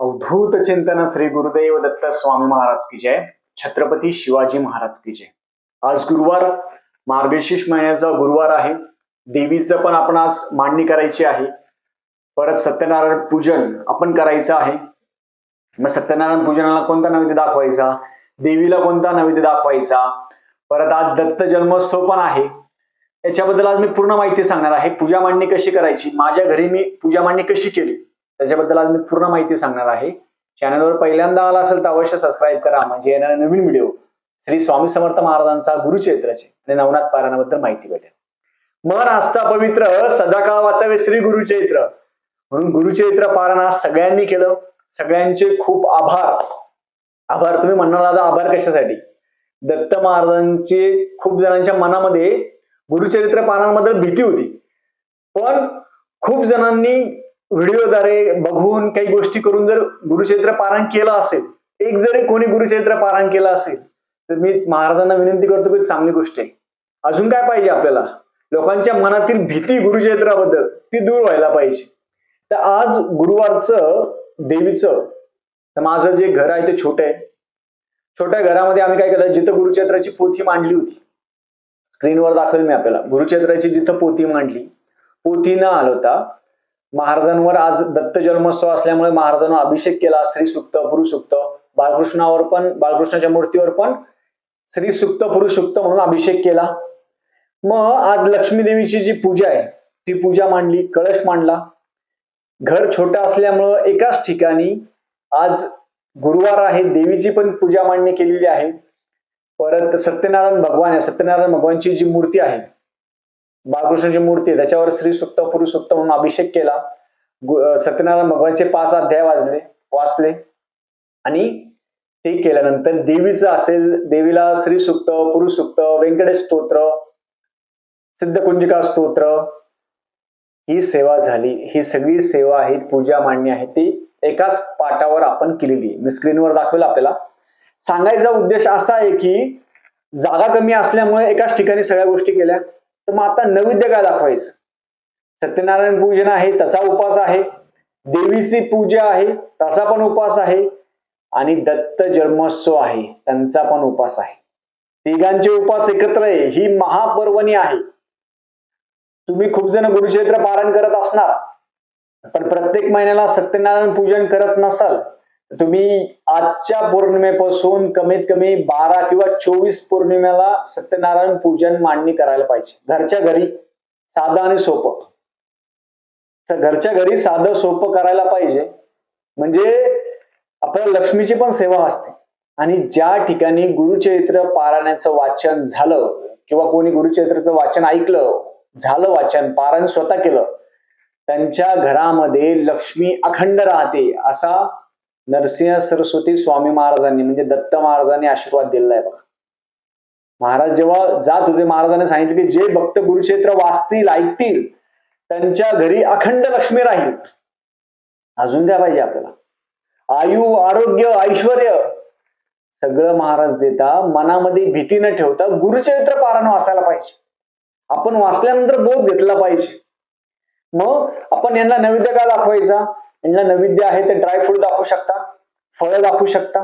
अवधूत चिंतन श्री गुरुदेव दत्त स्वामी महाराज की जय. छत्रपती शिवाजी महाराज की जय. आज गुरुवार मार्गशीर्ष महिन्याचा गुरुवार आहे. देवीचं पण आपण आज मांडणी करायची आहे. परत सत्यनारायण पूजन आपण करायचं आहे. मग सत्यनारायण पूजनाला कोणता नैवेद्य दाखवायचा? देवीला कोणता नैवेद्य दाखवायचा? परत आज दत्त जन्मोत्सव पण आहे. याच्याबद्दल आज मी पूर्ण माहिती सांगणार आहे. पूजा मांडणी कशी करायची? माझ्या घरी मी पूजा मांडणी कशी केली? त्याच्याबद्दल आज मी पूर्ण माहिती सांगणार आहे. चॅनलवर पहिल्यांदा आला असेल तर अवश्य सबस्क्राईब करा. म्हणजे येणारा नवीन व्हिडिओ श्री स्वामी समर्थ महाराजांचा गुरुचरित्राची आणि नवनाथ पारायणाबद्दल माहिती भेटेल. मन आस्था पवित्र सदाकाळ वाचावे श्री गुरुचरित्र म्हणून गुरुचरित्र पारायण आज सगळ्यांनी केलं. सगळ्यांचे खूप आभार. आभार तुम्ही म्हणणार आता आभार कशासाठी? दत्त महाराजांचे खूप जणांच्या मनामध्ये गुरुचरित्र पारायणाबद्दल भीती होती. पण खूप जणांनी व्हिडिओद्वारे बघून काही गोष्टी करून जर गुरुक्षेत्र पारायण केलं असेल एक जरी कोणी गुरुक्षेत्र पारायण केलं असेल तर मी महाराजांना विनंती करतो की चांगली गोष्ट आहे. अजून काय पाहिजे आपल्याला? लोकांच्या मनातील भीती गुरुक्षेत्राबद्दल ती दूर व्हायला पाहिजे. तर आज गुरुवारचं देवीचं तर माझं जे घर आहे ते छोटं आहे. छोट्या घरामध्ये आम्ही काय केलं जिथं गुरुक्षेत्राची पोथी मांडली होती स्क्रीनवर दाखवेल मी आपल्याला. गुरुक्षेत्राची जिथं पोथी मांडली पोथी न आलवता महाराजांवर आज दत्त जन्मोत्सव असल्यामुळे महाराजांना अभिषेक केला श्री सुक्त पुरुषुक्त बाळकृष्णावर पण बाळकृष्णाच्या मूर्तीवर पण श्री सुक्त पुरुषुक्त म्हणून अभिषेक केला. मग आज लक्ष्मी देवीची जी पूजा आहे ती पूजा मांडली कळश मांडला. घर छोटं असल्यामुळं एकाच ठिकाणी आज गुरुवार आहे देवीची पण पूजा मांडणी केलेली आहे. परत सत्यनारायण भगवान आहे सत्यनारायण भगवानची जी मूर्ती आहे बाळकृष्णाची मूर्ती त्याच्यावर श्री सुक्त पुरुष सुक्त म्हणून अभिषेक केला. सत्यनारायण भगवानचे पाच अध्याय वाजले वाचले. आणि ते केल्यानंतर देवीचं असेल देवीला श्री सुक्त पुरुष सुक्त व्यंकटेश स्तोत्र सिद्धकुंजिका स्तोत्र ही सेवा झाली. ही सगळी सेवा आहे पूजा मांडणी आहे ती एकाच पाटावर आपण केलेली मी स्क्रीनवर दाखवेल आपल्याला. सांगायचा उद्देश असा आहे की जागा कमी असल्यामुळे एकाच ठिकाणी सगळ्या गोष्टी केल्या. तर मग आता नैवेद्य काय दाखवायचं? सत्यनारायण पूजन आहे त्याचा उपास आहे. देवीची पूजा आहे त्याचा पण उपास आहे. आणि दत्त जन्मोत्सव आहे त्यांचा पण उपास आहे. तिघांचे उपास एकत्र आहे ही महापर्वणी आहे. तुम्ही खूप जण गुरुक्षेत्र पारायण करत असणार पण प्रत्येक महिन्याला सत्यनारायण पूजन करत नसाल तुम्ही आजच्या पौर्णिमेपासून कमीत कमी बारा किंवा चोवीस पौर्णिमेला सत्यनारायण पूजन मांडणी करायला पाहिजे. घरच्या घरी साधं आणि सोपं. तर घरच्या घरी साधं सोपं करायला पाहिजे. म्हणजे आपल्या लक्ष्मीची पण सेवा असते. आणि ज्या ठिकाणी गुरुचरित्र पारायणाचं वाचन झालं किंवा कोणी गुरुचरित्राचं वाचन ऐकलं झालं वाचन पारायण स्वतः केलं त्यांच्या घरामध्ये लक्ष्मी अखंड राहते असा नरसिंह सरस्वती स्वामी महाराजांनी म्हणजे दत्त महाराजांनी आशीर्वाद दिलेला आहे बघा. महाराज जेव्हा जात होते महाराजांनी सांगितले की जे भक्त गुरुक्षेत्र वाचतील ऐकतील त्यांच्या घरी अखंड लक्ष्मी राहील. अजून काय पाहिजे आपल्याला? आयु आरोग्य ऐश्वर सगळं महाराज देता मनामध्ये भीती न ठेवता गुरुचरित्र पारायण वाचायला पाहिजे. आपण वाचल्यानंतर बोध घेतला पाहिजे. मग आपण यांना नैवेद्य काय दाखवायचा? यांना नैवेद्य आहे ते ड्रायफ्रूट दाखवू शकता फळं दाखवू शकता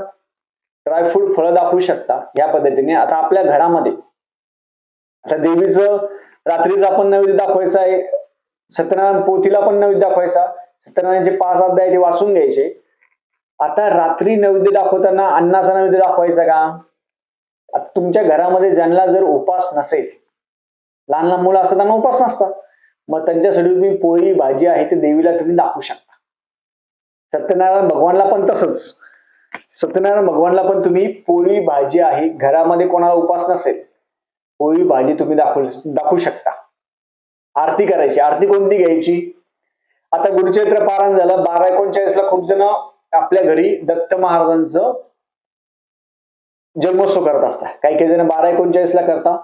ड्रायफ्रूट फळं दाखवू शकता या पद्धतीने. आता आपल्या घरामध्ये आता देवीचं रात्रीचं आपण नैवेद्य दाखवायचं आहे सत्यनारायण पोथीला पण नैवेद्य दाखवायचा सत्यनारायणचे पाच अध्याय ते वाचून घ्यायचे. आता रात्री नैवेद्य दाखवताना अन्नाचा नैवेद्य दाखवायचा का? आता तुमच्या घरामध्ये ज्यांना जर उपास नसेल लहान लहान मुलं असतात त्यांना उपास नसतात. मग त्यांच्यासाठी तुम्ही पोळी भाजी आहे ते देवीला तुम्ही दाखवू शकता. सत्यनारायण भगवानला पण तसंच. सत्यनारायण भगवानला पण तुम्ही पोळी भाजी आहे. घरामध्ये कोणाला उपास नसेल पोळी भाजी तुम्ही दाखवू दाखवू शकता. आरती करायची. आरती कोणती घ्यायची? आता गुरुचरित्र पारायण झालं. बारा एकोणचाळीस ला खूप जण आपल्या घरी दत्त महाराजांचं जन्मोत्सव करत असतात. काही काही जण बारा एकोणचाळीस ला करता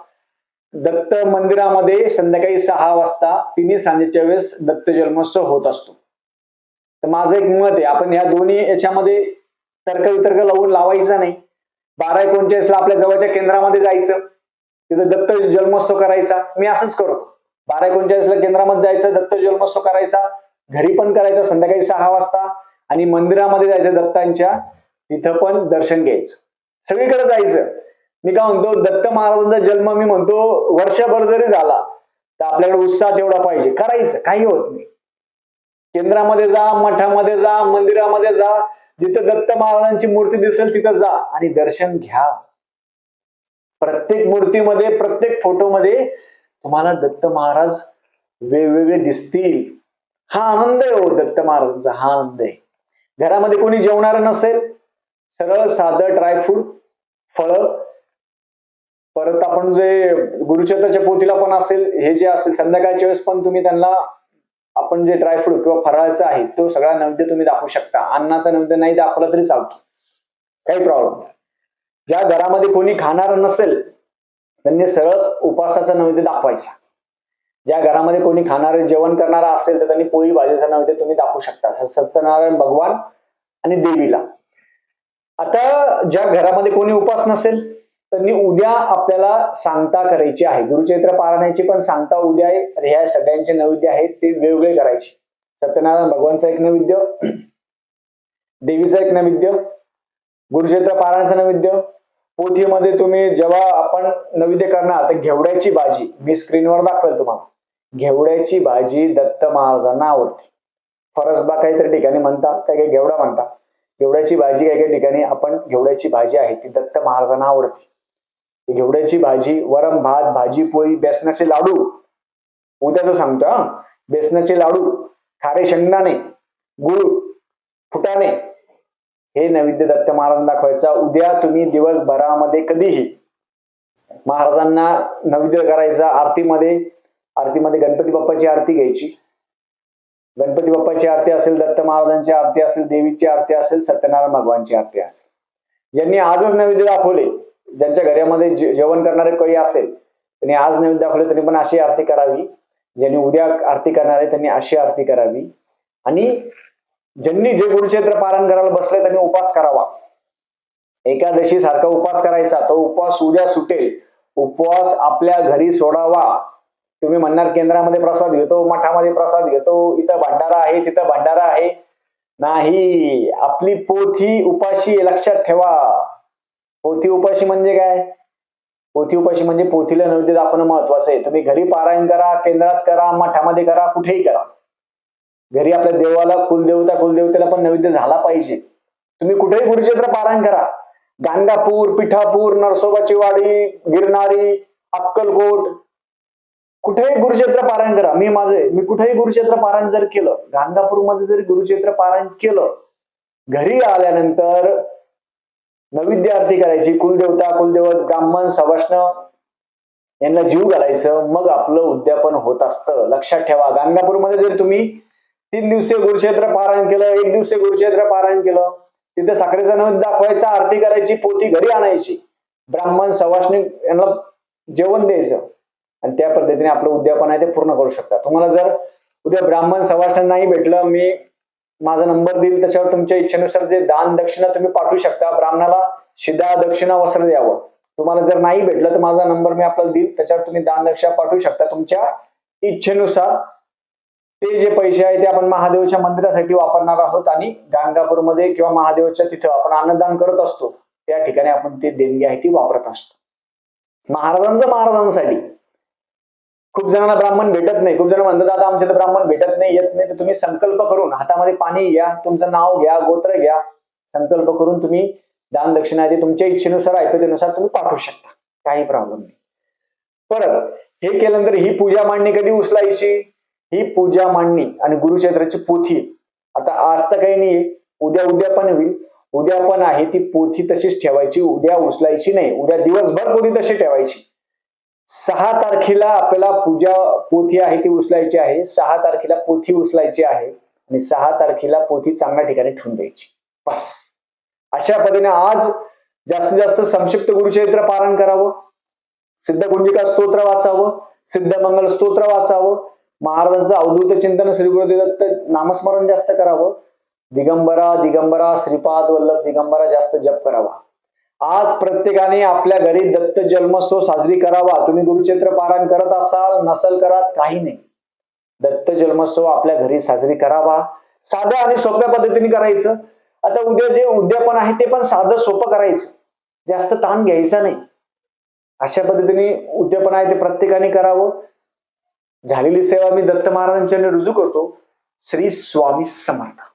दत्त मंदिरामध्ये संध्याकाळी सहा वाजता तिन्ही सांजेच्या वेळेस दत्त जन्मोत्सव होत असतो. तर माझं एक मत आहे आपण ह्या दोन्ही याच्यामध्ये तर्क वितर्क लावून लावायचा नाही. बारा एकोणचाळीसला आपल्या जवळच्या केंद्रामध्ये जायचं तिथं दत्त जन्मोत्सव करायचा मी असंच करतो. बारा एकोणचाळीसला केंद्रामध्ये जायचं दत्त जन्मोत्सव करायचा घरी पण करायचा संध्याकाळी सहा वाजता आणि मंदिरामध्ये जायचं दत्तांच्या तिथं पण दर्शन घ्यायचं. सगळीकडे जायचं. मी काय म्हणतो दत्त महाराजांचा जन्म मी म्हणतो वर्षभर जरी झाला तर आपल्याकडे उत्साह तेवढा पाहिजे. करायचं काही होत नाही. केंद्रामध्ये जा मठामध्ये जा मंदिरामध्ये जा. जिथं दत्त महाराजांची मूर्ती दिसेल तिथं जा आणि दर्शन घ्या. प्रत्येक मूर्तीमध्ये प्रत्येक फोटोमध्ये तुम्हाला दत्त महाराज वेगवेगळे दिसतील. हा आनंद आहे हो दत्त महाराजांचा हा आनंद आहे. घरामध्ये कोणी जेवणार नसेल सरळ साधं ड्रायफ्रूट फळं. परत आपण जे गुरुचंद्राच्या पोथीला पण असेल हे जे असेल संध्याकाळच्या वेळेस पण तुम्ही त्यांना आपण जे ड्रायफ्रूट किंवा फराळाचं आहे तो सगळा नैवेद्य तुम्ही दाखवू शकता. अन्नाचा नैवेद्य नाही दाखवला तरी चालतो. काही प्रॉब्लेम नाही. ज्या घरामध्ये कोणी खाणार नसेल त्यांनी सरळ उपासाचा नैवेद्य दाखवायचा. ज्या घरामध्ये कोणी खाणार जेवण करणारा असेल तर त्यांनी पोळी भाजीचा नैवेद्य तुम्ही दाखवू शकता. सत्यनारायण भगवान आणि देवीला. आता ज्या घरामध्ये कोणी उपास नसेल त्यांनी उद्या आपल्याला सांगता करायची आहे. गुरुचैत्र पारायणाची पण सांगता उद्या आहे. ह्या सगळ्यांचे नैवेद्य आहेत ते वेगवेगळे करायचे. सत्यनारायण भगवानचा एक नैवेद्य देवीचा एक नैवेद्य गुरुचैत्र पारायणाचं नैवेद्य. पोथीमध्ये तुम्ही जेव्हा आपण नैवेद्य करणार तर घेवड्याची भाजी मी स्क्रीनवर दाखवेल तुम्हाला. घेवड्याची भाजी दत्त महाराजांना आवडते. फरसबा काहीतरी ठिकाणी म्हणतात काही काही घेवडा म्हणतात. घेवड्याची भाजी काही काही ठिकाणी आपण घेवड्याची भाजी आहे ती दत्त महाराजांना आवडते. घेवड्याची भाजी वरम भात भाजी पोळी बेसनाचे लाडू. उद्याच सांगतो हा. बेसनाचे लाडू खारे शेंगदाणे गुळ फुटाणे. हे नैवेद्य दत्त महाराजांना दाखवायचा. उद्या तुम्ही दिवसभरामध्ये कधीही महाराजांना नैवेद्य करायचा आरतीमध्ये. आरतीमध्ये गणपती बाप्पाची आरती घ्यायची. गणपती बाप्पाची आरती असेल दत्त महाराजांची आरती असेल देवीची आरती असेल सत्यनारायण भगवानची आरती असेल. ज्यांनी आजच नैवेद्य दाखवले ज्यांच्या घरामध्ये जे- जेवण करणारे कोणी असेल त्यांनी आज नवीन दाखवले त्यांनी पण अशी आरती करावी. ज्यांनी उद्या आरती करणार आहे त्यांनी अशी आरती करावी. आणि ज्यांनी जे गुरुक्षेत्र पारण करायला बसले त्यांनी उपास करावा. एकादशी सारखा उपास करायचा. तो उपवास उद्या सुटेल. उपवास आपल्या घरी सोडावा. तुम्ही म्हणणार केंद्रामध्ये प्रसाद घेतो मठामध्ये प्रसाद घेतो इथं भंडारा आहे तिथं भंडारा आहे. नाही आपली पोथी उपाशी लक्षात ठेवा. पोथी उपाशी म्हणजे काय? पोथी उपाशी म्हणजे पोथीला नैवेद्य दाखवणं महत्वाचं आहे. तुम्ही घरी पारायण करा केंद्रात करा मठामध्ये करा कुठेही करा. घरी आपल्या देवाला कुलदेवता कुलदेवतेला पण नैवेद्य झाला पाहिजे. तुम्ही कुठेही गुरुक्षेत्र पारायण करा. गाणगापूर पिठापूर नरसोबाची वाडी गिरणारी अक्कलकोट कुठेही गुरुक्षेत्र पारायण करा. मी माझे मी कुठेही गुरुक्षेत्र पारायण जर केलं गाणगापूरमध्ये जरी गुरुक्षेत्र पारायण केलं घरी आल्यानंतर नैवेद्य आरती करायची कुलदेवता कुलदेवत ब्राह्मण सवाष्ण यांना जीव घालायचं मग आपलं उद्यापन होत असतं. लक्षात ठेवा गाणगापूरमध्ये जर तुम्ही तीन दिवसीय गुरुक्षेत्र पारायण केलं एक दिवसीय गुरुक्षेत्र पारायण केलं तिथे साखरेचा नैवेद्य दाखवायचा आरती करायची पोती घरी आणायची ब्राह्मण सवाष्णी यांना जेवण द्यायचं आणि त्या पद्धतीने आपलं उद्यापन आहे ते पूर्ण करू शकता. तुम्हाला जर उद्या ब्राह्मण सवाष्ण नाही भेटलं मी माझा नंबर देईल त्याच्यावर तुमच्या इच्छेनुसार जे दान दक्षिणा तुम्ही पाठवू शकता ब्राह्मणाला शिदा दक्षिणा वस्त्र द्यावं. तुम्हाला जर नाही भेटलं तर माझा नंबर मी आपल्याला देईल त्याच्यावर तुम्ही दान दक्षिणा पाठवू शकता. तुमच्या इच्छेनुसार ते जे पैसे आहे ते आपण महादेवाच्या मंदिरासाठी वापरणार आहोत आणि गाणगापूरमध्ये किंवा महादेवाच्या तिथं आपण अन्नदान करत असतो त्या ठिकाणी आपण ते देणगी आहे ती वापरत असतो. महाराजांचं महाराजांसाठी. खूप जणांना ब्राह्मण भेटत नाही. खूप जण म्हणतात दादा आमच्या ब्राह्मण भेटत नाही येत नाही. तर तुम्ही संकल्प करून हातामध्ये पाणी घ्या तुमचं नाव घ्या गोत्र घ्या संकल्प करून तुम्ही दान दक्षिणा आहे तुमच्या इच्छेनुसार ऐकतेनुसार तुम्ही पाठवू शकता. काही प्रॉब्लेम नाही. परत हे केल्यानंतर ही पूजा मांडणी कधी उचलायची? ही पूजा मांडणी आणि गुरुक्षेत्राची पोथी. आता आज तर काही नाही उद्या उद्या पण होईल. उद्या पण आहे ती पोथी तशीच ठेवायची. उद्या उचलायची नाही. उद्या दिवसभर पोथी तशी ठेवायची. सहा तारखेला आपल्याला पूजा पोथी आहे ती उचलायची आहे. सहा तारखेला पोथी उचलायची आहे आणि सहा तारखेला पोथी चांगल्या ठिकाणी ठेवून द्यायची. बस. अशा पद्धतीने आज जास्तीत जास्त संक्षिप्त गुरुचरित्र पारण करावं. सिद्ध गुंजिका स्तोत्र वाचावं. सिद्धमंगल स्तोत्र वाचावं. महाराजांचं अवधूत चिंतन श्री गुरुदेव दत्त नामस्मरण जास्त करावं. दिगंबरा दिगंबरा श्रीपाद वल्लभ दिगंबरा जास्त जप करावा. आज प्रत्येकाने आपल्या घरी दत्त जन्मोत्सव साजरी करावा. तुम्ही गुरुक्षेत्र पारायण करत असाल नसल करा काही नाही. दत्त जन्मोत्सव आपल्या घरी साजरी करावा. साध्या आणि सोप्या पद्धतीने करायचं. आता उद्या जे उद्यापन आहे ते पण साधं सोपं करायचं. जास्त ताण घ्यायचा नाही. अशा पद्धतीने उद्यापन आहे ते प्रत्येकाने करावं. झालेली सेवा मी दत्त महाराजांच्या रुजू करतो. श्री स्वामी समर्थ.